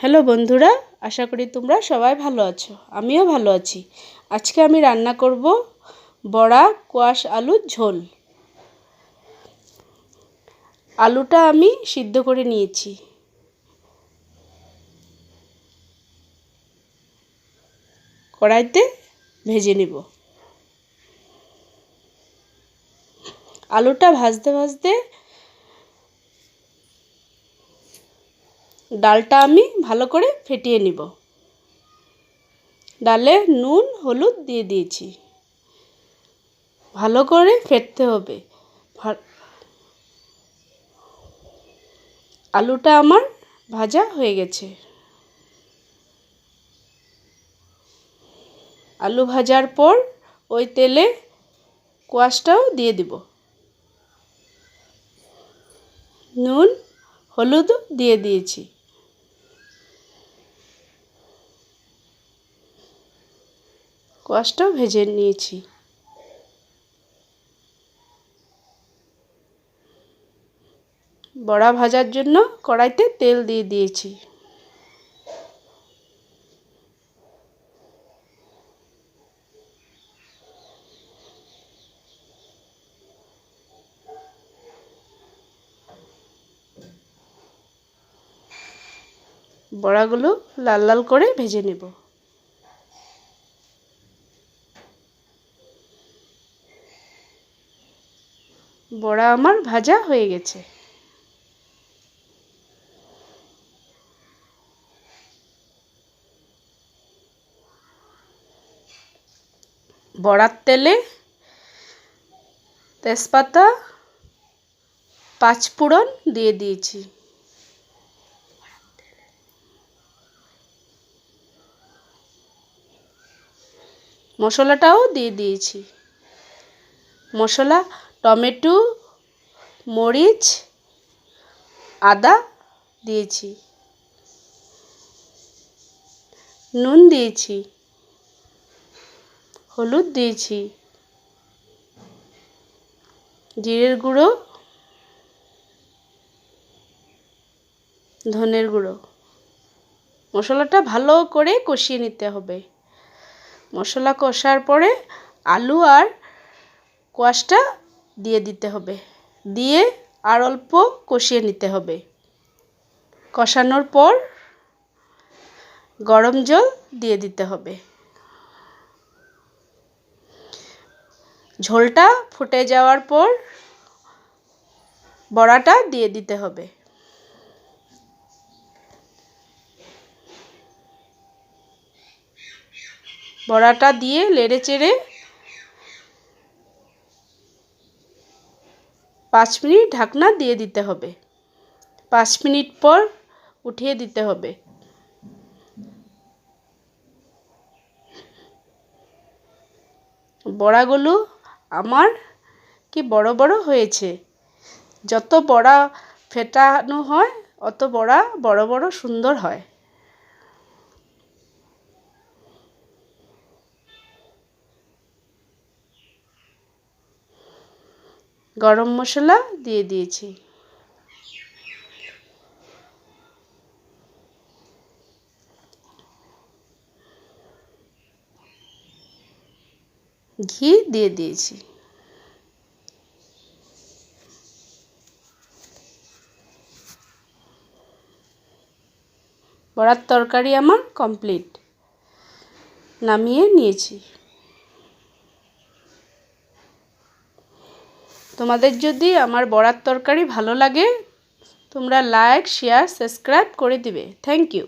Hello বন্ধুরা, আশা করি তোমরা সবাই ভালো আছো। আমিও ভালো আছি। আজকে আমি রান্না করব বড়া, কোয়াশ আলুর ঝোল। আলুটা আমি সিদ্ধ করে নিয়েছি। কড়াইতে ভেজে নিব। আলুটা ভাজতে ভাজতে ডালটা আমি ভালো করে ফেটিয়ে নিব। ডালে নুন, হলুদ দিয়ে দিয়েছি। ভালো করে ফেটতে হবে। আলুটা আমার ভাজা হয়ে গেছে। আলু ভাজার পর ওই তেলে কোয়াশটাও দিয়ে দিব। নুন, হলুদ দিয়ে দিয়েছি। কোয়াশটাও ভেজে নিয়েছি। বড়া ভাজার জন্য কড়াইতে তেল দিয়ে দিয়েছি। বড়াগুলো লাল লাল করে ভেজে নেব। বড়া আমার ভাজা হয়ে গেছে। বড়ার তেলে তেজপাতা, পাঁচফোড়ন দিয়ে দিয়েছি। মশলাটাও দিয়ে দিয়েছি। মশলা টমেটো, মরিচ, আদা দিয়েছি। নুন দিয়েছি। হলুদ দিয়েছি। জিরের গুঁড়ো। ধনের গুঁড়ো। মশলাটা ভালো করে কষিয়ে নিতে হবে। মশলা কষার পরে আলু আর কোয়াশটা দিয়ে দিতে হবে। দিয়ে আর অল্প কষিয়ে নিতে হবে। কষানোর পর গরম জল দিয়ে দিতে হবে। ঝোলটা ফুটে যাওয়ার পর বড়াটা দিয়ে দিতে হবে। বড়াটা দিয়ে লেড়ে চেড়ে পাঁচ মিনিট ঢাকনা দিয়ে দিতে হবে। পাঁচ মিনিট পর উঠিয়ে দিতে হবে। বড়াগুলো আমার কি বড় বড় হয়েছে? যত বড়া ফেটানো হয়, অত বড়া বড় বড় সুন্দর হয়। গরম মশলা দিয়ে দিয়েছি। ঘি দিয়ে দিয়েছি। বড়ার তরকারি আমার কমপ্লিট। নামিয়ে নিয়েছি। তোমাদের যদি আমার বড়ার তরকারি ভালো লাগে, তোমরা লাইক শেয়ার সাবস্ক্রাইব করে দিবে। Thank you